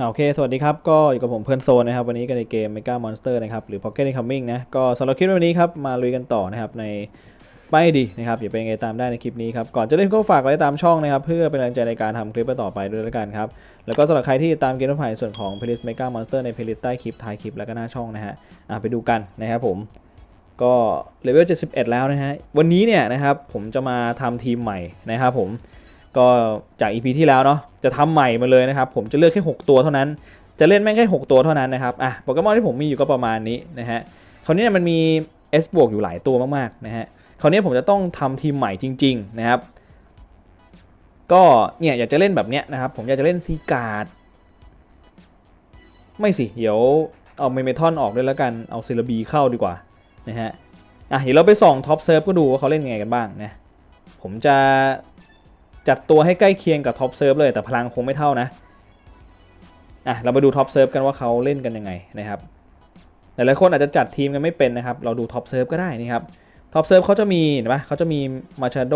อ่าโอเค สวัสดีครับ ก็อยู่กับผมเพื่อนโซนนะครับ วันนี้กันในเกม Mega Monster นะครับ หรือ Pocket Incoming นะ ก็สำหรับคลิปวันนี้ครับ มาลุยกันต่อนะครับในป้ายดีนะครับอย่าเป็นไงตามได้ในคลิปนี้ครับ ก่อนจะเล่นก็ฝากไว้ตามช่องนะครับ เพื่อเป็นแรงใจในการทำคลิปต่อไปด้วยแล้วกันครับ แล้วก็สำหรับใครที่ตามเกมผ่านส่วนของ Playlist Mega Monster ใน Playlist ใต้คลิปท้ายคลิปแล้วก็หน้าช่องนะฮะอะไปดูกันนะครับผมก็เลเวล71 แล้วนะฮะวันนี้เนี่ยนะครับผมจะมาทำทีมใหม่นะครับผม ก็จาก EP ที่แล้วเนาะจะทำใหม่มาเลยนะครับ ผมจะเลือกแค่ 6 ตัวเท่านั้น จะเล่นแม่งแค่ 6 ตัวเท่านั้นนะครับอะโปเกมอนที่ผมมีอยู่ก็ประมาณนี้นะฮะคราวนี้มันมี S บวกอยู่หลายตัวมากๆนะฮะคราวนี้ผมจะต้องทำทีมใหม่จริง ๆนะครับ ก็เนี่ยอยากจะเล่นแบบเนี้ยนะครับ ผมอยากจะเล่นซีการ์ดไม่สิ เดี๋ยวเอาเมเมทอนออกด้วยแล้วกันเอาซิลบีเข้าดีกว่านะฮะอะเดี๋ยวเราไปส่องท็อปเซิร์ฟก็ดูว่าเขาเล่นยังไงกันบ้างนะผมจะ จัดตัวให้ใกล้เคียงกับท็อปเซิร์ฟเลยแต่พลังคงไม่เท่านะอะเราไปดูท็อปเซิร์ฟกันว่าเขาเล่นกันยังไงนะครับหลายๆคนอาจจะจัดทีมกันไม่เป็นนะครับ เราดูท็อปเซิร์ฟก็ได้นี่ครับท็อปเซิร์ฟเขาจะมีเห็นปะเขาจะมีมาชาโด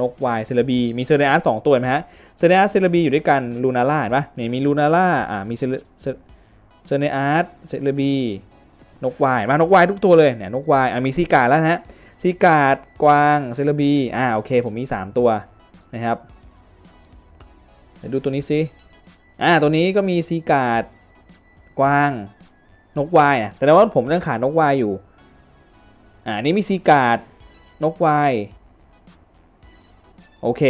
นกวายเซเลบีมีเซเรอาร์สองตัวเห็นไหมฮะเซเรอาร์เซเลบีอยู่ด้วยกันลูนาร่าเห็นปะเนี่มีลูนาร่าอ่ามีเซเลเซเรอาร์เซเลบีนกวายมานกวายทุกตัวเลยเนี่ยนกวายอะมีซีกาดแล้วนะฮะซีกาดกวางเซเลบีอ่าโอเคผมมี 3 ตัว นะครับเดี๋ยวดูตัวนี้สิอ่าตัวนี้ก็มีซีการ์ดกวางนกวายอะแต่ว่าผมยังขาดนกวายอยู่อ่าอันนี้มีซีการ์ดนกวายโอเค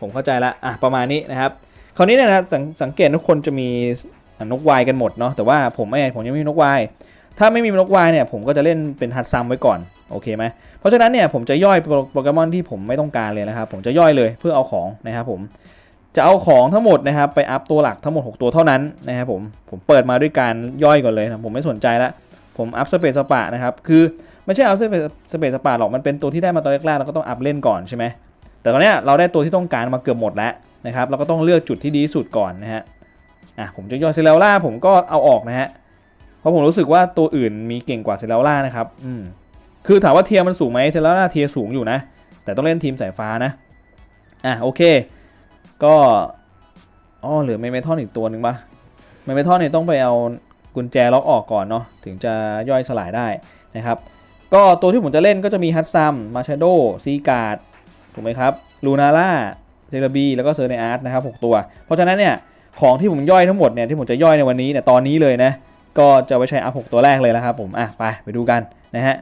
ผมเข้าใจละอะประมาณนี้นะครับคราวนี้นะครับสสังเกตทุกคนจะมีนกวายกันหมดเนาะแต่ว่าผมไม่ผมยังไม่มีนกวายถ้าไม่มีนกวายเนี่ยผมก็จะเล่นเป็นฮัตซัมไว้ก่อน โอเคไหมเพราะฉะนั้นเนี่ยผมจะย่อยโปรโปเกมอนที่ผมไม่ต้องการเลยนะครับ ผมจะย่อยเลยเพื่อเอาของนะครับผมจะเอาของทั้งหมดนะครับไปอัพตัวหลักทั้งหมด 6 ตัวเท่านั้นนะครับผมผมเปิดมาด้วยการย่อยก่อนเลยนะผมไม่สนใจละผมอัพสเปซสปะนะครับคือไม่ใช่อัพสเปซสเปซสปะหรอกมันเป็นตัวที่ได้มาตอนแรกๆเราก็ต้องอัพเล่นก่อนใช่ไหมแต่ตอนเนี้ยเราได้ตัวที่ต้องการมาเกือบหมดแล้วนะครับเราก็ต้องเลือกจุดที่ดีที่สุดก่อนนะฮะอะผมจะย่อยเซเลล่าผมก็เอาออกนะฮะเพราะผมรู้สึกว่าตัวอื่นมีเก่งกว่าเซเลล่านะครับอืม คือถามว่าเทียร์มันสูงไหมเทเลล่าเทียร์สูงอยู่นะ แต่ต้องเล่นทีมสายฟ้านะ อะโอเค ก็อ๋อเหลือเมเมทอนอีกตัวหนึ่งปะเมเมทอนเนี่ยต้องไปเอากุญแจล็อกออกก่อนเนาะถึงจะย่อยสลายได้นะครับก็ตัวที่ผมจะเล่นก็จะมีฮัตซัม มาชาโดซีการ์ดถูกไหมครับลูนาร่าเทเลบีแล้วก็เซอร์เนอาร์ตนะครับ 6 ตัว เพราะฉะนั้นเนี่ยของที่ผมย่อยทั้งหมดเนี่ยที่ผมจะย่อยในวันนี้เนี่ยตอนนี้เลยนะ ก็จะไปใช้อัพ 6 ตัวแรกเลยแล้วครับผม อะ ไป ไปดูกันนะฮะ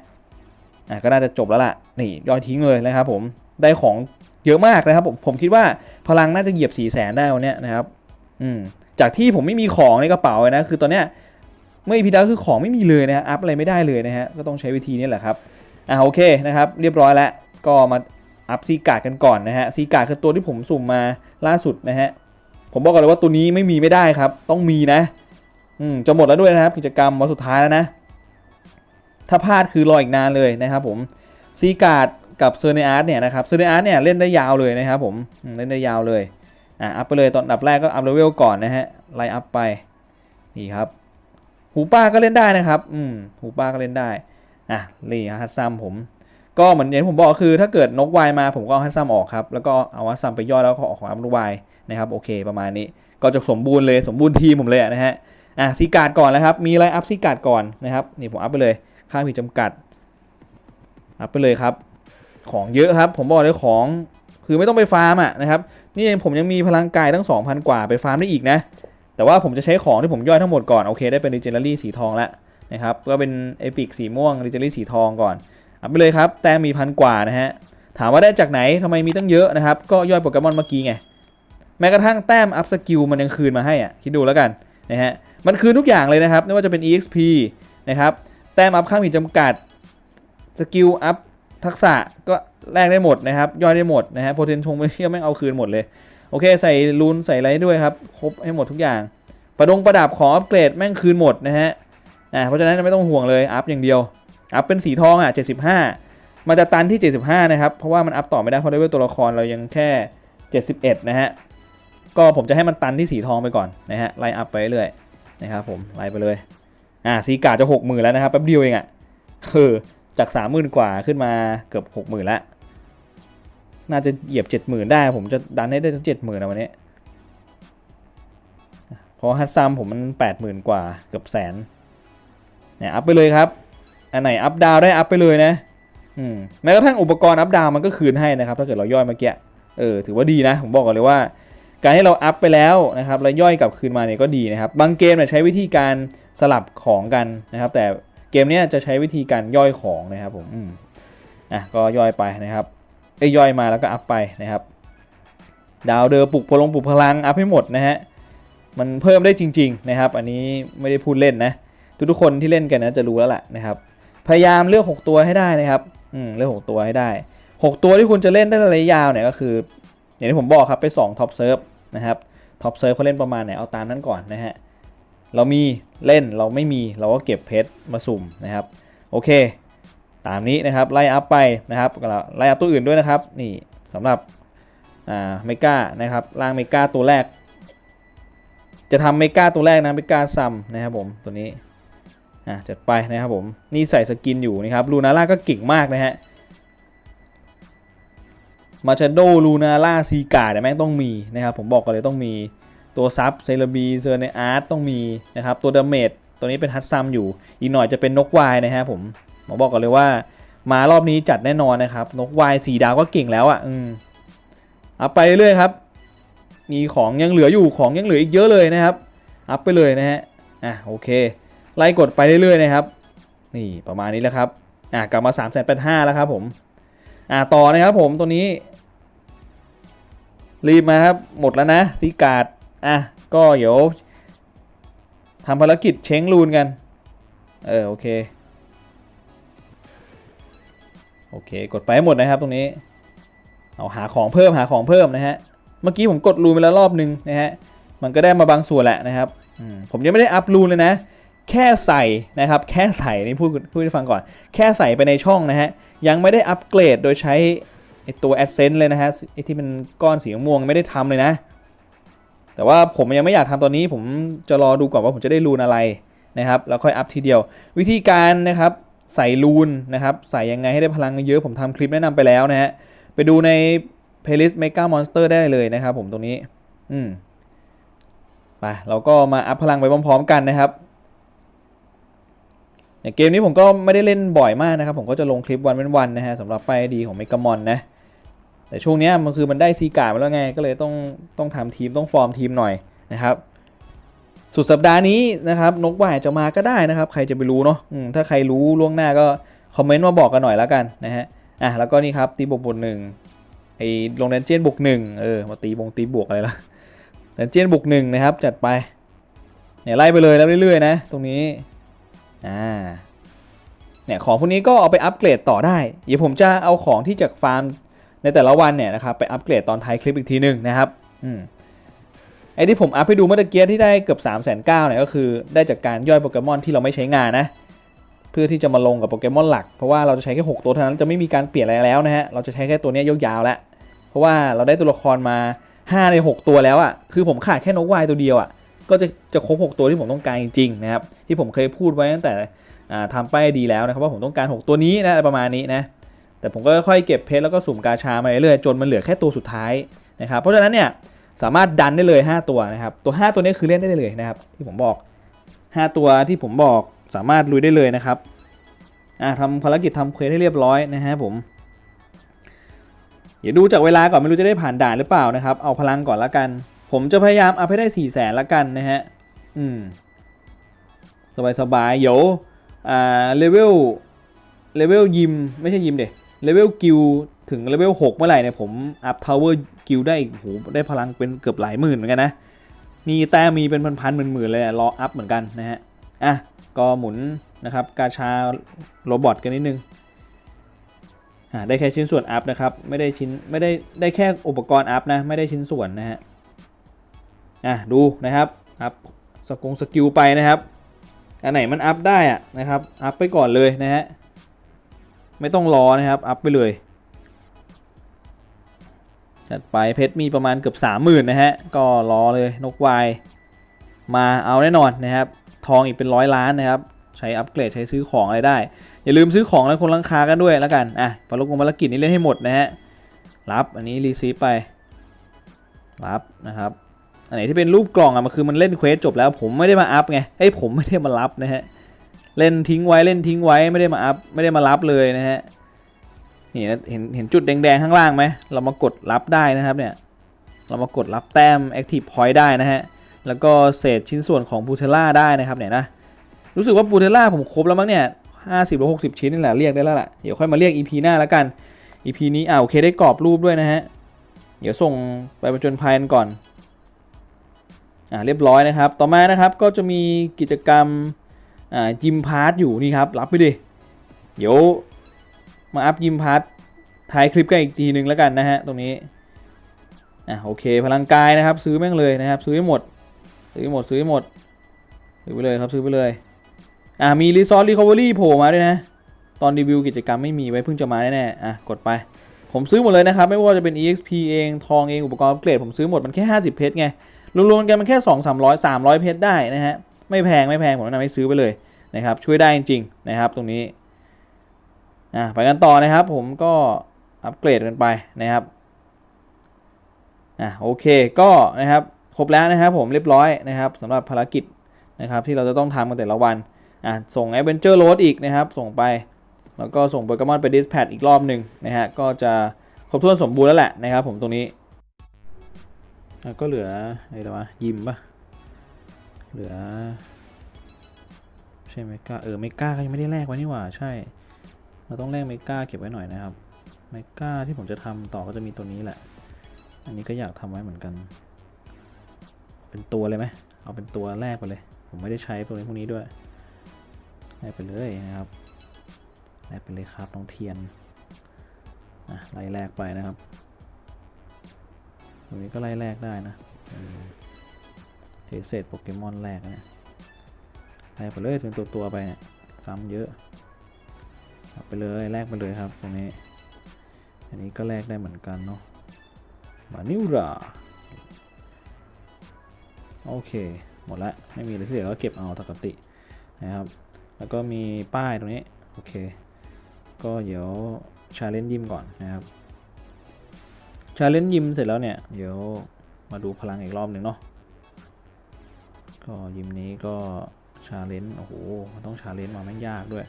อะก็น่าจะจบแล้วล่ะนี่ย่อยทิ้งเลยนะครับผมได้ของเยอะมากนะครับผมผมคิดว่าพลังน่าจะเหยียบ4ี่แสนได้วันนี้นะครับอืมจากที่ผมไม่มีของในกระเป๋าเลยนะคือตอนเนี้ยเมื่อพีดาคือของไม่มีเลยนะฮะอัพอะไรไม่ได้เลยนะฮะก็ต้องใช้วิธีนี้แหละครับอะโอเคนะครับเรียบร้อยแล้วก็มาอัพซีการ์ดกันก่อนนะฮะซีการ์ดคือตัวที่ผมสุ่มมาล่าสุดนะฮะผมบอกก่อนเลยว่าตัวนี้ไม่มีไม่ได้ครับ ต้องมีนะอืมจะหมดแล้วด้วยนะครับ กิจกรรมวันสุดท้ายแล้วนะ ถ้าพลาดคือรออีกนานเลยนะครับผมซีการ์ดกับเซอร์เนอาร์ตเนี่ยนะครับเซอร์เนอาร์ตเนี่ยเล่นได้ยาวเลยนะครับผมเล่นได้ยาวเลยอะอัพไปเลยตอนดับแรกก็อัพเลเวลก่อนนะฮะไล่อัพไปนี่ครับหูป้าก็เล่นได้นะครับอืมหูป้าก็เล่นได้อะนี่ฮัตซัมผมก็เหมือนอย่างที่ผมบอกคือถ้าเกิดนกวายมาผมก็เอาฮัตซัมออกครับแล้วก็เอาฮัตซัมไปย่อยแล้วก็ออกของอัพนกวายนะครับโอเคประมาณนี้ก็จะสมบูรณ์เลยสมบูรณ์ทีมผมเลยนะฮะอะซีการ์ดก่อนแล้วครับมีอะไรอัพซีการ์ดก่อนนะครับนี่ผมอัพไปเลย ค่าผิดจำกัดอัพไปเลยครับ ของเยอะครับ ผมบอกเลยของคือไม่ต้องไปฟาร์มอะนะครับ นี่ผมยังมีพลังกายตั้ง 2,000 กว่าไปฟาร์มได้อีกนะ แต่ว่าผมจะใช้ของที่ผมย่อยทั้งหมดก่อน โอเค ได้เป็น Legendary สีทองแล้วนะครับ ก็เป็น Epic สีม่วง Legendary สีทองก่อนอัพไปเลยครับ แต้มมีพันกว่านะฮะ ถามว่าได้จากไหนทำไมมีตั้งเยอะนะครับ ก็ย่อยโปเกมอนเมื่อกี้ไง แม้กระทั่งแต้มอัพสกิลมันยังคืนมาให้อะ คิดดูแล้วกันนะฮะ มันคืนทุกอย่างเลยนะครับ ไม่ว่าจะเป็น EXP นะครับ แต้มอัพข้างมีจำกัดสกิลอัพทักษะก็แลกได้หมดนะครับ ย่อยได้หมดนะฮะโพเทนชงไปเที่ยวแม่งเอาคืนหมดเลย โอเค ใส่รูนใส่ไรด้วยครับ ครบให้หมดทุกอย่าง ประดงประดับของอัปเกรดแม่งคืนหมดนะฮะอ่าเพราะฉะนั้นไม่ต้องห่วงเลยอัพอย่างเดียว อัพเป็นสีทองอะ 75 มันจะตันที่ 75 นะครับ เพราะว่ามันอัพต่อไม่ได้เพราะเลเวลตัวละครเรายังแค่ 71 นะฮะก็ผมจะให้มันตันที่สีทองไปก่อนนะฮะไล่อัพไปเรื่อยนะครับผมไล่ไปเลย อ่าซีกาจะหกหมื่นแล้วนะครับแป๊บเดียวเองอะ่ะคือจากสามหมื่นกว่าขึ้นมาเกือบหกหมื่นแล้วน่าจะเหยียบเจ็ดหมื่นได้ ผมจะดันให้ได้ถึงเจ็ดหมื่นนะวันนี้เพราะฮัตซัมผมมันแปดหมื่นกว่าเกือบแสนเนี่ยอัพไปเลยครับ อันไหนอัพดาวได้อัพไปเลยนะอืมแม้กระทั่งอุปกรณ์อัพดาวมันก็คืนให้นะครับ ถ้าเกิดเราย่อยเมื่อกี้เออถือว่าดีนะ ผมบอกก่อนเลยว่า การที่เราอัพไปแล้วนะครับแล้วย่อยกลับคืนมาเนี่ยก็ดีนะครับ บางเกมเนี่ยใช้วิธีการ สลับของกันนะครับ แต่เกมนี้จะใช้วิธีการย่อยของนะครับผมอืมอะก็ย่อยไปนะครับเอ้ย่อยมาแล้วก็อัพไปนะครับ ดาวเดิมปลุกพลงปลุกพลังอัพให้หมดนะฮะมันเพิ่มได้จริง ๆนะครับ อันนี้ไม่ได้พูดเล่นนะ ทุกๆคนที่เล่นกันนะจะรู้แล้วแหละนะครับ พยายามเลือก 6 ตัวให้ได้นะครับอืมเลือก 6 ตัวให้ได้ 6 ตัวที่คุณจะเล่นได้ระยะยาวเนี่ยก็คือ อย่างที่ผมบอกครับไป2ท็อปเซิร์ฟนะครับท็อปเซิร์ฟเขาเล่นประมาณไหนเอาตามนั้นก่อนนะฮะ เรามีเล่นเราไม่มีเราก็เก็บเพชรมาสุ่มนะครับโอเค ตามนี้นะครับไล่อัพไปนะครับไล่อัพตัวอื่นด้วยนะครับนี่สำหรับอ่าเมกานะครับล่างเมกาตัวแรก จะทำเมกาตัวแรกนะเมกาซัมนะครับผมตัวนี้อะจัดไปนะครับผมนี่ใส่สกินอยู่นะครับลูนาร่าก็เก่งมากนะฮะมาชาโดลูนาร่าซีกาเนี่ยแม่งต้องมีนะครับผมบอกกันเลยต้องมี ตัวซับเซเลบีเซอร์ในอาร์ตต้องมีนะครับตัวดาเมจตัวนี้เป็นฮัตซัมอยู่ อีกหน่อยจะเป็นนกวายนะฮะผมหมอบอกกันเลยว่ามารอบนี้จัดแน่นอนนะครับ นกวายสีดาวก็เก่งแล้วอะอืมเอาไปเรื่อยครับ มีของยังเหลืออยู่ของยังเหลืออีกเยอะเลยนะครับอัพไปเลยนะฮะอะโอเค ไล่กดไปเรื่อยๆนะครับนี่ประมาณนี้แล้วครับอะกลับมา3ามแสนแปดห้าแล้วครับผมอะต่อนะครับผมตัวนี้ รีบมาครับหมดแล้วนะซีการ์ด อะ ก็เดี๋ยวทำภารกิจเช้งรูนกัน เออ โอเค โอเค กดไปให้หมดนะครับตรงนี้ เอาหาของเพิ่มหาของเพิ่มนะฮะ เมื่อกี้ผมกดรูนไปแล้วรอบนึงนะฮะ มันก็ได้มาบางส่วนแหละนะครับมผมยังไม่ได้อัพรูนเลยนะ แค่ใส่นะครับ แค่ใส่นี่พูดพูดให้ฟังก่อน แค่ใส่ไปในช่องนะฮะ ยังไม่ได้อัปเกรดโดยใช้ไอตัว Adsense เลยนะฮะไอที่มันก้อนสีม่วงไม่ได้ทำเลยนะ แต่ว่าผมยังไม่อยากทำตอนนี้ ผมจะรอดูก่อนว่าผมจะได้รูนอะไรนะครับ แล้วค่อยอัพทีเดียว วิธีการนะครับใส่รูนนะครับ ใส่ยังไงให้ได้พลังเยอะ ผมทำคลิปแนะนำไปแล้วนะฮะ ไปดูใน playlist Mega Monster ได้เลยนะครับ ผมตรงนี้ อืมไปเราก็มาอัพพลังไปพร้อม ๆ กันนะครับเกมนี้ผมก็ไม่ได้เล่นบ่อยมากนะครับ ผมก็จะลงคลิปวันเป็นวันนะฮะสำหรับไปดีของเมกามอนนะ แต่ช่วงนี้มันคือมันได้ซีการ์มาแล้วไง ก็เลยต้องต้องทำทีมต้องฟอร์มทีมหน่อยนะครับสุดสัปดาห์นี้นะครับนกว่ายจะมาก็ได้นะครับ ใครจะไปรู้เนาะถ้าใครรู้ล่วงหน้าก็คอมเมนต์มาบอกกันหน่อยแล้วกันนะฮะอะแล้วก็นี่ครับตีบวกบวกหนึ่งไอ้ลงแดนเจียนบวกหนึ่งเออมาตีบงตีบวกอะไรล่ะดันเจียนบุกหนึ่งนะครับจัดไปเนี่ยไล่ไปเลยแล้วเรื่อยๆนะตรงนี้อ่าเนี่ยของพวกนี้ก็เอาไปอัปเกรดต่อได้ เดี๋ยวผมจะเอาของที่จากฟาร์ม ในแต่ละวันเนี่ยนะครับไปอัปเกรดตอนท้ายคลิปอีกทีหนึ่งนะครับอืมไอ้ที่ผมอัพให้ดูเมื่อตะเกียที่ได้เกือบ3 9 0 0 0เนี่ยก็คือได้จากการย่อยโปเกมอนที่เราไม่ใช้งานนะเพื่อที่จะมาลงกับโปเกมอนหลัก เพราะว่าเราจะใช้แค่6ตัวเท่านั้นจะไม่มีการเปลี่ยนอะไรแล้วนะฮะเราจะใช้แค่ตัวนี้ยยาวๆแล้วเพราะว่าเราได้ตัวละครมา 5 ใน 6 ตัวแล้วอะ่ะคือผมขาดแค่นกวายตัวเดียวอะ่ะก็จะจะครบ6ตัวที่ผมต้องการจริงๆนะครับที่ผมเคยพูดไว้ตั้งแต่ทำป้ายดีแล้วนะครับว่าผมต้องการ 6 ตัวนี้นะประมาณนี้นะ แต่ผมก็ค่อยเก็บเพชรแล้วก็สุ่มกาชามาเรื่อยๆจนมันเหลือแค่ตัวสุดท้ายนะครับเพราะฉะนั้นเนี่ยสามารถดันได้เลย 5 ตัวนะครับตัว 5 ตัวนี้คือเล่นได้เลยนะครับที่ผมบอก 5 ตัวที่ผมบอกสามารถลุยได้เลยนะครับอ่าทำภารกิจทำเควสให้เรียบร้อยนะฮะผมเดี๋ยวดูจากเวลาก่อนไม่รู้จะได้ผ่านด่านหรือเปล่านะครับเอาพลังก่อนละกัน ผมจะพยายามเอาให้ได้4ี่แสนละกันนะฮะอืมสบายสบายๆเดี๋ยวอ่าเลเวลเลเวลยิมไม่ใช่ยิมเด็ เลเวลกิลถึงเลเวล6เมื่อไหร่เนี่ยผมอัพทาวเวอร์กิลได้อีกโหได้พลังเป็นเกือบหลายหมื่นเหมือนกันนะมีแต้มมีเป็นพันๆหมื่นๆเลยรออัพเหมือนกันนะฮะอะก็หมุนนะครับกาชาโรบอทกันนิดนึงอ่าได้แค่ชิ้นส่วนอัพนะครับไม่ได้ชิ้นไม่ได้ได้แค่อุปกรณ์อัพนะไม่ได้ชิ้นส่วนนะฮะอะดูนะครับอัพสกงสกิลไปนะครับอันไหนมันอัพได้อะนะครับอัพไปก่อนเลยนะฮะ ไม่ต้องรอนะครับ อัพไปเลย จัดไปเพชรมีประมาณเกือบสามหมื่นนะฮะ ก็รอเลยนกวาย มาเอาแน่นอนนะครับ ทองอีกเป็นร้อยล้านนะครับ ใช้อัปเกรดใช้ซื้อของอะไรได้ อย่าลืมซื้อของแล้วคนลังคากันด้วยแล้วกัน อะภารกิจภารกิจนี้เล่นให้หมดนะฮะ รับอันนี้รีซีไป รับนะครับ อันไหนที่เป็นรูปกล่องอะมันคือมันเล่นเควสจบแล้ว ผมไม่ได้มาอัพไง เอ้ยผมไม่ได้มารับนะฮะ เล่นทิ้งไว้เล่นทิ้งไว้ไม่ได้มาอัพไม่ได้มารับเลยนะฮะนี่นะเห็นเห็นจุดแดงๆข้างล่างไหมเรามากดรับได้นะครับเนี่ยเรามากดรับแต้ม Active Point ได้นะฮะแล้วก็เศษชิ้นส่วนของบูเทล่าได้นะครับเนี่ยนะรู้สึกว่าบูเทล่าผมครบแล้วมั้งเนี่ยห้าสิบหรือหกสิบชิ้นนี่แหละเรียกได้แล้วล่ะเดี๋ยวค่อยมาเรียก EP หน้าแล้วกัน EP นี้อ่าโอเคได้กรอบรูปด้วยนะฮะเดี๋ยวส่งไปประจนภัยกันก่อนอ่าเรียบร้อยนะครับ ต่อมานะครับก็จะมีกิจกรรม อ่ายิมพาร์ทอยู่นี่ครับ รับไปดิ เดี๋ยวมาอัพยิมพาร์ทท้ายคลิปกันอีกทีนึงแล้วกันนะฮะ ตรงนี้ อะโอเค พลังกายนะครับ ซื้อแม่งเลยนะครับ ซื้อให้หมด ซื้อหมด ซื้อให้หมด ซื้อไปเลยครับ ซื้อไปเลย อะมีรีซอสรีคอเวอรี่โผล่มาด้วยนะ ตอนรีวิวกิจกรรมไม่มีไว้เพิ่งจะมาแน่ๆ อะ กดไป ผมซื้อหมดเลยนะครับ ไม่ว่าจะเป็น EXP เอง ทองเอง อุปกรณ์อัปเกรด ผมซื้อหมด มันแค่ 50 เพชรไง รวมๆกันมันแค่ 2 300 300 เพชรได้นะฮะ ไม่แพงไม่แพงผมแนะนำให้ซื้อไปเลยนะครับช่วยได้จริงๆนะครับตรงนี้อะไปกันต่อนะครับผมก็อัปเกรดกันไปนะครับอะโอเคก็นะครับครบแล้วนะครับผมเรียบร้อยนะครับสำหรับภารกิจนะครับที่เราจะต้องทำกันแต่ละวันอะส่ง Adventure Road อีกนะครับ ส่งไปแล้วก็ส่งโปเกมอนไปดิสแพดอีกรอบหนึ่งนะฮะก็จะครบถ้วนสมบูรณ์แล้วแหละนะครับผมตรงนี้ แล้วก็เหลืออะไรวะยิมปะ เหลือ ใช่เมกาเออเมกาก็ยังไม่ได้แลกไว้นี่หว่า ใช่ เราต้องแลกเมกาเก็บไว้หน่อยนะครับเมกาที่ผมจะทำต่อก็จะมีตัวนี้แหละ อันนี้ก็อยากทำไว้เหมือนกัน เป็นตัวเลยไหมเอาเป็นตัวแรกไปเลย ผมไม่ได้ใช้ตัวนี้พวกนี้ด้วยแลกไปเลยนะครับแลกไปเลยครับน้องเทียนอะไล่แลกไปนะครับตรงนี้ก็ไล่แลกได้นะ เทเศษโปเกมอนแลกเนะแลกไปเลยเป็นตัวตัวไปเนี่ยซ้ำเยอะเอาไปเลยแลกไปเลยครับตรงนี้ อันนี้ก็แลกได้เหมือนกันเนาะมานิวราโอเค หมดละไม่มีอะไรที่เหลือก็เก็บเอาปกตินะครับ แล้วก็มีป้ายตรงนี้ โอเค ก็เดี๋ยวชาเลนจ์ยิมก่อนนะครับชาเลนจ์ยิมเสร็จแล้วเนี่ย เดี๋ยวมาดูพลังอีกรอบหนึ่งเนาะ ก็ยิมนี้ก็ชาเลนจ์โอ้โหต้องชาเลนจ์มาไม่งยากด้วย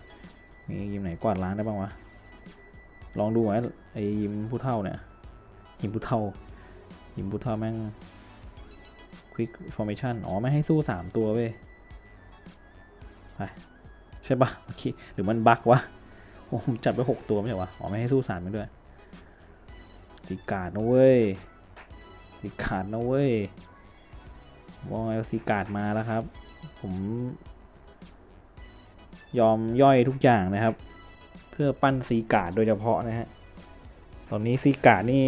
มียิมไหนกวาดล้างได้บ้างวะ ลองดูไหมไอ้ยิมผู้เท่าเนี่ย ยิมผู้เท่า ยิมผู้เท่าแม่ง Quick Formation อ๋อ ไม่ให้สู้ 3 ตัวเว้ย ไป ใช่ปะเมื่อกี้หรือมันบั๊กวะโอ้ผมจัดไปหกตัวไม่ใช่วะอ๋อ ไม่ให้สู้สามไปด้วยสีกาดนะเว้ยสีกาดนะเว้ย มองไอ้สีการ์ดมาแล้วครับ ผม ยอมย่อยทุกอย่างนะครับ เพื่อปั้นสีการ์ดโดยเฉพาะนะฮะ ตอนนี้สีการ์ดนี่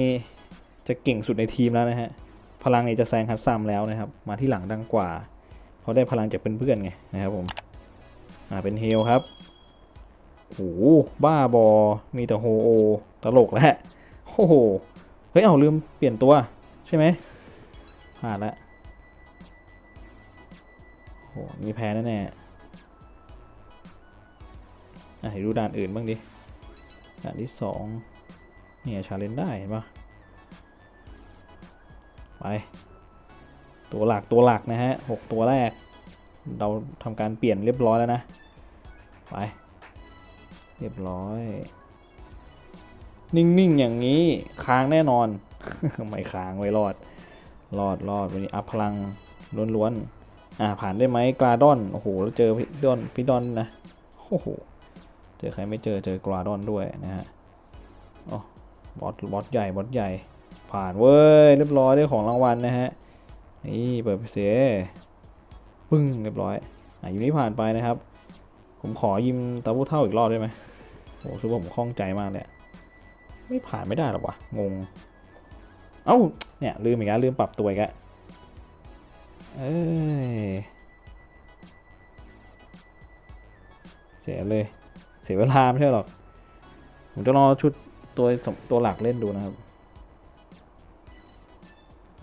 จะเก่งสุดในทีมแล้วนะฮะ พลังเนี่ยจะแซงฮัตซัมแล้วนะครับ มาที่หลังดังกว่า เพราะได้พลังจากเพื่อนๆไงนะครับผม อ่าเป็นเฮลครับโอ้โหบ้าบอ มีแต่โฮโอ ตลกแล้วโอ้โห เฮ้ย เอาลืมเปลี่ยนตัว ใช่ไหมพลาดละโอ้โห มีแพ้แน่ๆอะให้ดูด่านอื่นบ้างดิ ด่านที่สองเนี่ยชาเลนได้เห็นปะไป ตัวหลักตัวหลักนะฮะหกตัวแรก เราทำการเปลี่ยนเรียบร้อยแล้วนะ ไป เรียบร้อย นิ่งๆ อย่างนี้ค้างแน่นอน ไม่ค้างไว้รอด รอดรอดวันนี้อัพพลังล้วนๆ อ่าผ่านได้ไหมกราดอนโอ้โหแล้วเจอพี่ดอนพี่ดอนนะโอ้โหเจอใครไม่เจอเจอกราดอนด้วยนะฮะอ๋อบอสบอสใหญ่บอสใหญ่ ผ่านเว้ยเรียบร้อยได้ของรางวัลนะฮะนี่เปิดไปเสียปึ้งเรียบร้อยอะยิมนี้ผ่านไปนะครับ ผมขอยิมตาผู้เท่าอีกรอบได้ไหมโอ้คือผมคล่องใจมากเลยอะไม่ผ่านไม่ได้หรอวะงงเอ้าเนี่ยลืมอีกแล้วลืมปรับตัวอีกแล้ว เอ้ยเสียเลย เสียเวลาไม่ใช่หรอก ผมจะรอชุดตัวตัวหลักเล่นดูนะครับ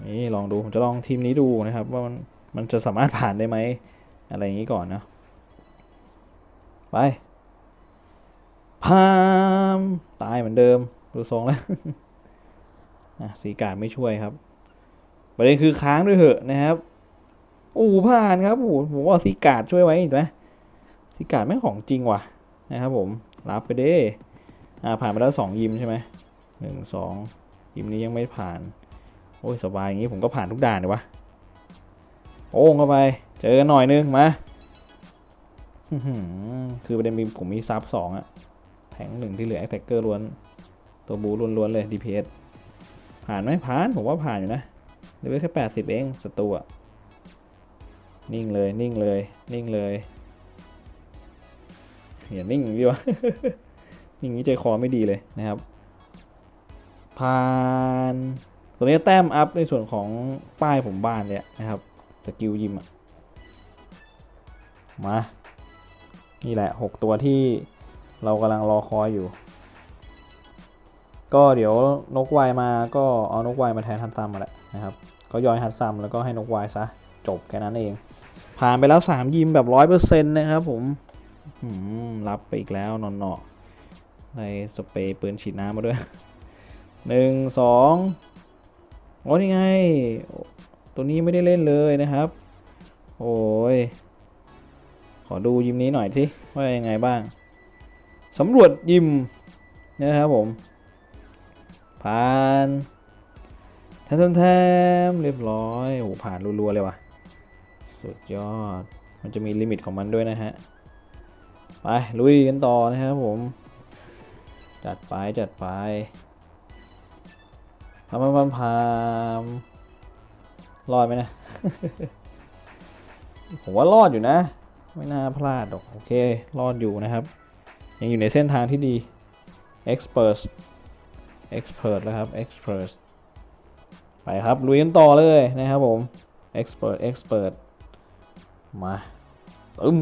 นี่ลองดู ผมจะลองทีมนี้ดูนะครับ ว่ามันมันจะสามารถผ่านได้ไหม อะไรอย่างนี้ก่อนนะ ไปพามตายเหมือนเดิม ดูทรงแล้วอะสีกาดไม่ช่วยครับประเด็นคือค้างด้วยเหอะนะครับ โอ้ผ่านครับโอ้โหผมว่าซีกาดช่วยไว้เห็นไหมซีกาดแม่งของจริงว่ะนะครับผมรับไปเด้อ่าผ่านไปแล้วสองยิมใช่ไหมหนึ่งสองยิมนี้ยังไม่ผ่าน โอ้ยสบายอย่างนี้ผมก็ผ่านทุกด่านเลยวะโอ้งเข้าไป เจอกันหน่อยนึงมาคือประเด็นมีผมมีซับสองอะแทงหนึ่งที่เหลือแอคแท็กเกอร์ล้วน ตัวบูล้วนๆเลย DPS ผ่านไหมผ่าน ผมว่าผ่านอยู่นะเลเวลแค่แปดสิบเองศัตรูอะ นิ่งเลยนิ่งเลยนิ่งเลยอย่านิ่งดิวะนิ่งนี้ใจคอไม่ดีเลยนะครับผ่านตัวนี้แต้มอัพในส่วนของป้ายผมบ้านเนี่ยนะครับสกิลยิมอะมา นี่แหละ 6 ตัวที่เรากำลังรอคอยอยู่ ก็เดี๋ยวนกวายมาก็เอานกวายมาแทนฮันซัมมาแหละนะครับ ก็ย่อยฮันซัมแล้วก็ให้นกวายซะ จบแค่นั้นเอง ผ่านไปแล้ว 3 ยิมแบบร้อยเปอร์เซ็นต์นะครับผมรับไปอีกแล้วนอนเนาะในสเปรย์ปืนฉีดน้ำมาด้วยหนึ่งสองโอ้นี่ไง ตัวนี้ไม่ได้เล่นเลยนะครับ โอ้ย ขอดูยิมนี้หน่อยที่ว่ายังไงบ้างสำรวจยิมนะครับผม ผ่านแทมแทมเรียบร้อยโอ้ผ่านรัวๆเลยว่ะ สุดยอด มันจะมีลิมิตของมันด้วยนะฮะ ไป ลุยกันต่อนะครับผม จัดไป จัดไปพามพามพามรอดไหมนะ ผมว่ารอดอยู่นะ ไม่น่าพลาดหรอก โอเค รอดอยู่นะครับ ยังอยู่ในเส้นทางที่ดี expert expert แล้วครับ expert ไปครับลุยกันต่อเลยนะครับผม expert expert มาตึม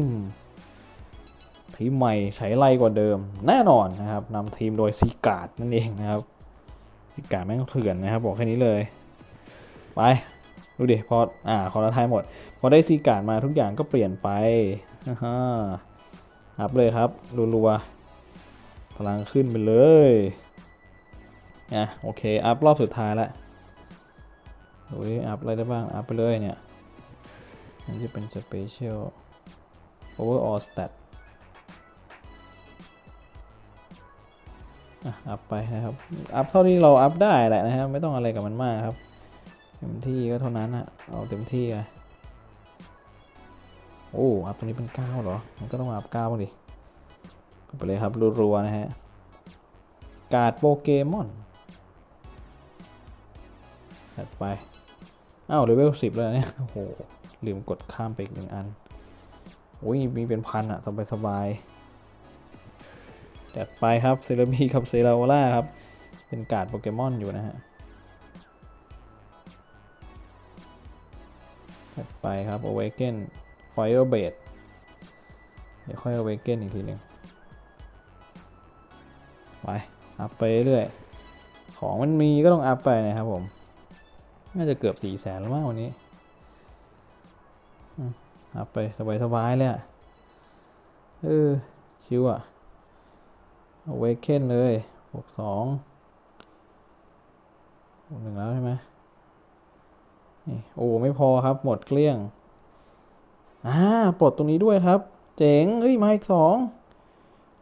ทีมใหม่ใช้ไล่กว่าเดิม แน่นอนนะครับนำทีมโดยซีการ์ดนั่นเองนะครับซีการ์ดแม่งเถื่อนนะครับ บอกแค่นี้เลย ไป ดูดิพออ่าคอร์ไทยหมด พอได้ซีการ์ดมาทุกอย่างก็เปลี่ยนไปอ่าอัพเลยครับรัวๆพลังขึ้นไปเลยอะโอเค อัพรอบสุดท้ายแล้วดูดิอัพอะไรได้บ้าง อัพไปเลยเนี่ย อันนี้เป็น special overall stat อะอัพไปนะครับ อัพเท่าที่เราอัพได้แหละนะครับ ไม่ต้องอะไรกับมันมากครับ เต็มที่ก็เท่านั้นอะเอาเต็มที่อะโอ้ อัพตรงนี้เป็น 9 เหรอ มันก็ต้องอัพ9บ้างดิไปเลยครับรัวๆนะฮะ การ์ดโปเกมอนถัดไป อ้าวเลเวล10 แล้วเนี่ย โอ้โห ลืมกดข้ามไปอีกหนึ่งอันโอ้ยมีเป็นพันอะสบายสบายๆจัดไปครับเซรามีกับเซราโอล่าครับ เป็นการ์ดโปเกมอนอยู่นะฮะถัดไปครับ Awaken Fire b a d เดี๋ยวค่อย Awaken อีกทีหนึ่งไป อัพไปเรื่อย ของมันมีก็ต้องอัพไปนะครับผม น่าจะเกือบ4ี่แสนแล้วมั้งวันนี้ อัพไปสบายๆเลยอะเออ ชิวอะ Awaken เลยบวกสองหนึ่งแล้วใช่ไหมนี่โอ้ไม่พอครับ หมดเกลี้ยง อ่า ปลดตรงนี้ด้วยครับ เจ๋งเฮ้ย มาอีกสอง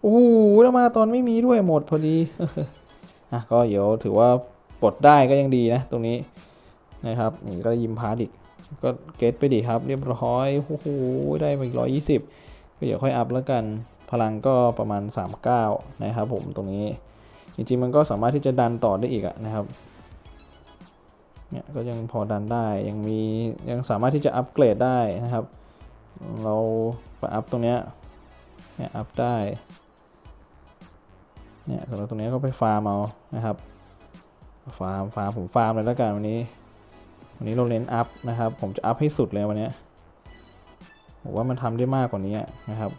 โอ้โหแล้วมาตอนไม่มีด้วยหมดพอดีอะก็เดี๋ยวถือว่าปลดได้ก็ยังดีนะ ตรงนี้นะครับนี่ก็ยิมพาร์ดิก ก็เกตไปดิครับ เรียบร้อยโอ้โหได้มาอีกร้อยยี่สิบก็เดี๋ยวค่อยอัพแล้วกัน พลังก็ประมาณ 39 นะครับผมตรงนี้ จริงๆมันก็สามารถที่จะดันต่อได้อีกอะนะครับเนี่ยก็ยังพอดันได้ยังมียังสามารถที่จะอัปเกรดได้นะครับ เราไปอัพตรงเนี้ยเนี่ยอัพได้เนี่ยสำหรับตรงนี้ก็ไปฟาร์มเอานะครับฟาร์มฟาร์มผมฟาร์มเลยแล้วกันวันนี้ วันนี้เราเน้นอัพนะครับ ผมจะอัพให้สุดเลยวันนี้ผมว่ามันทำได้มากกว่านี้นะครับ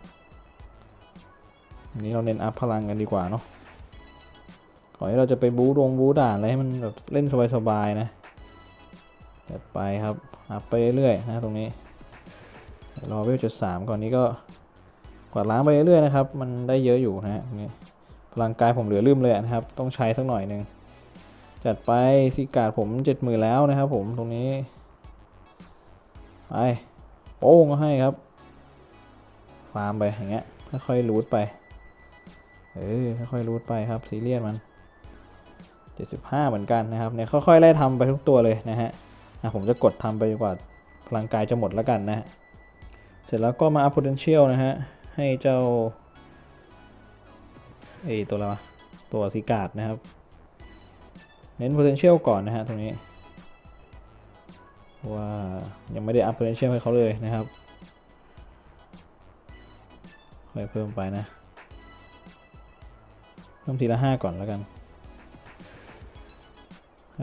วันนี้เราเน้นอัพพลังกันดีกว่าเนาะก่อนที่เราจะไปบู๊ดงบู๊ด่านอะไรให้มันแบบเล่นสบายๆนะจัดไปครับอัพไปเรื่อยๆนะตรงนี้รอเวลจุดสามก่อนนี้ก็กวาดล้างไปเรื่อยๆนะครับ มันได้เยอะอยู่นะฮะนี้พลังกายผมเหลือลืมเลยนะครับ ต้องใช้สักหน่อยหนึ่ง จัดไปซีการ์ดผมเจ็ดหมื่นแล้วนะครับผมตรงนี้ ไป โป้งก็ให้ครับ ฟาร์มไปอย่างเงี้ยค่อยๆรูทไป เออค่อยๆรูทไปครับซีเรียสมัน75เหมือนกันนะครับเนี่ยค่อยๆไล่ทำไปทุกตัวเลยนะฮะอะผมจะกดทำไปจนกว่าพลังกายจะหมดแล้วกันนะฮะเสร็จแล้วก็มา up potential นะฮะ ให้เจ้าเอยตัวอะไรวะ ตัวซิกาดนะครับ น้น potential ก่อนนะฮะตรงนี้ว่ายังไม่ได้ up potential ให้เขาเลยนะครับค่อยเพิ่มไปนะเพิ่มทีละ5ก่อนแล้วกัน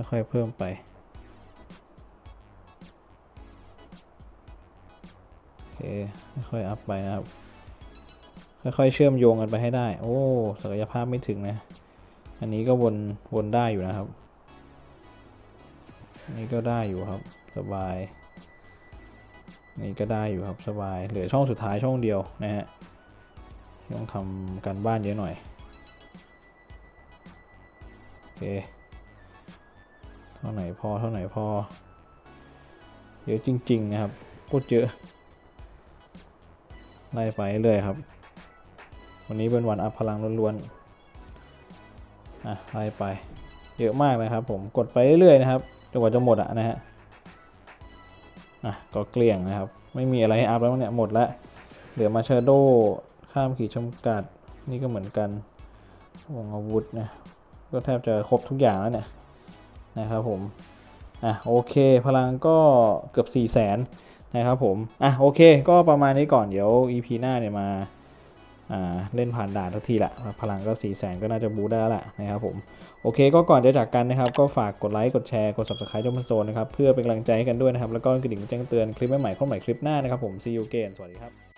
ค่อยๆเพิ่มไปโอเคค่อยๆอัพไปนะครับ ค่อยๆเชื่อมโยงกันไปให้ได้ โอ้ศักยภาพไม่ถึงนะ อันนี้ก็วนวนได้อยู่นะครับ นนี้ก็ได้อยู่ครับสบายนนี้ก็ได้อยู่ครับสบาย เหลือช่องสุดท้ายช่องเดียวนะฮะต้องทำการบ้านเยอะหน่อยโอเคเท่าไหนพอเท่าไหนพอเยอะจริง ๆ นะครับพูดเยอะไล่ไปเรื่อยครับ วันนี้เป็นวันอัพพลังล้วนๆอะไล่ไปเยอะมากนะครับผมกดไปเรื่อยๆนะครับ จนกว่าจะหมดอะนะฮะอะก็เกลี้ยงนะครับ ไม่มีอะไรให้อัพแล้วเนี่ยหมดแล้วเหลือมาเชโดข้ามขีดจำกัดนี่ก็เหมือนกันวงอาวุธนะก็แทบจะครบทุกอย่างแล้วเนี่ยนะครับผมอะโอเค พลังก็เกือบ4 0 0แสนนะครับผมอะโอเค ก็ประมาณนี้ก่อนเดี๋ยว EP หน้าเนี่ยมา เล่นผ่านด่านทักทีละพลังก็4ี่แสนก็น่าจะบูได้แล้วแหละนะครับผมโอเคก็ก่อนจะจากกันนะครับก็ฝากกดไลค์กดแชร์กด subscribe จองมโซนนะครับเพื่อเป็นกำลังใจให้กันด้วยนะครับแล้วก็กระดิ่งแจ้งเตือนคลิปใหม่ๆเข้าใหม่คลิปหน้านะครับผม see you again สวัสดีครับ